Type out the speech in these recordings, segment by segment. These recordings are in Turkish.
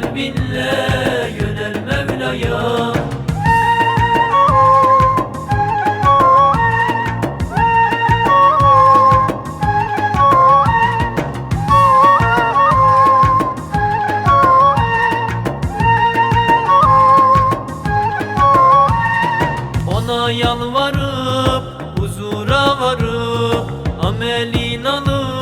kalbinle yönel Mevla'ya. Ona yalvarıp huzura varıp amelin alıp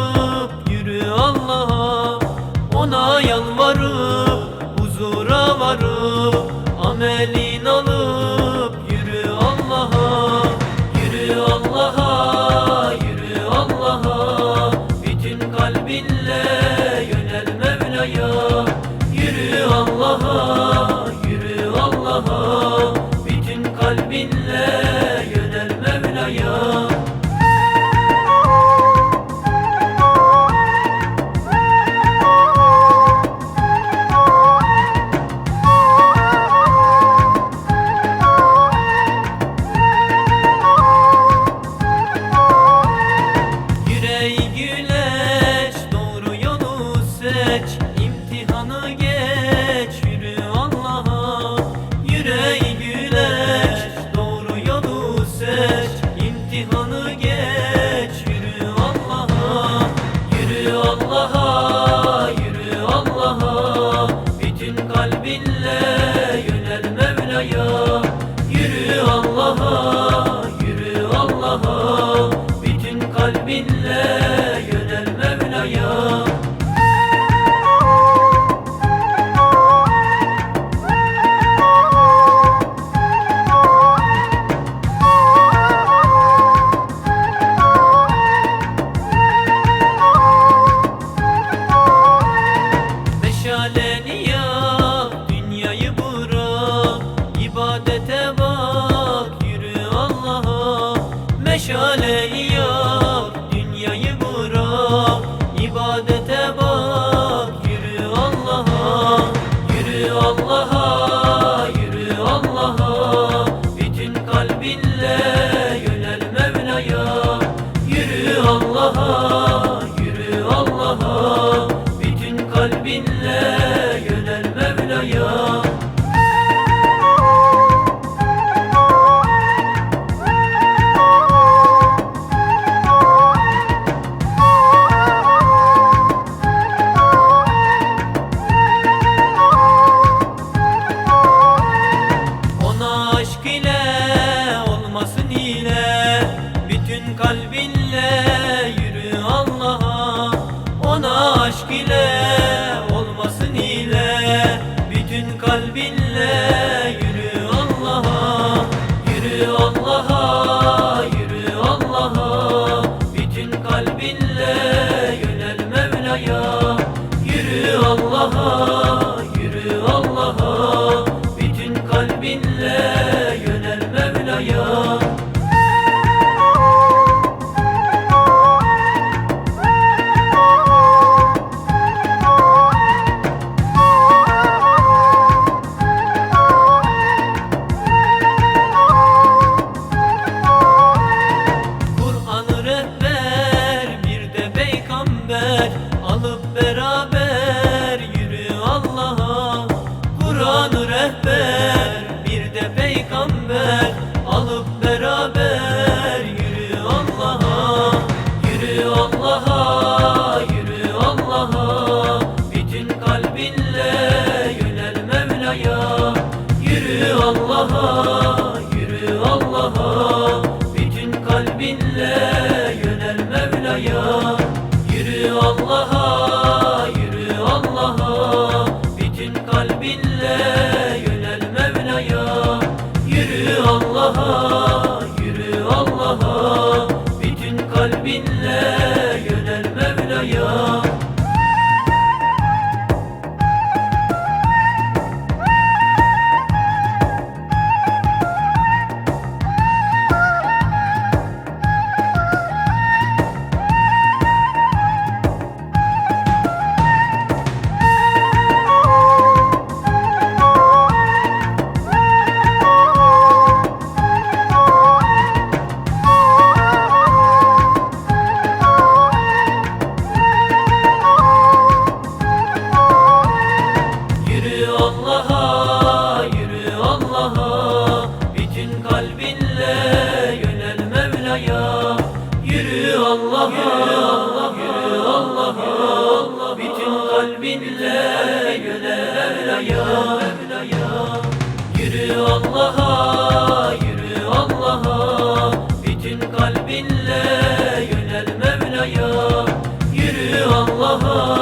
Yeah. minnet alıp beraber yürü Allah'a yürü Allah'a yürü Allah'a. Bütün kalbinle yönel yürü Allah'a. kalbinle yönet güle güle Yürü Allah'a yürü Allah'a. Bütün kalbinle yönel Mevla'ya. Yürü Allah'a.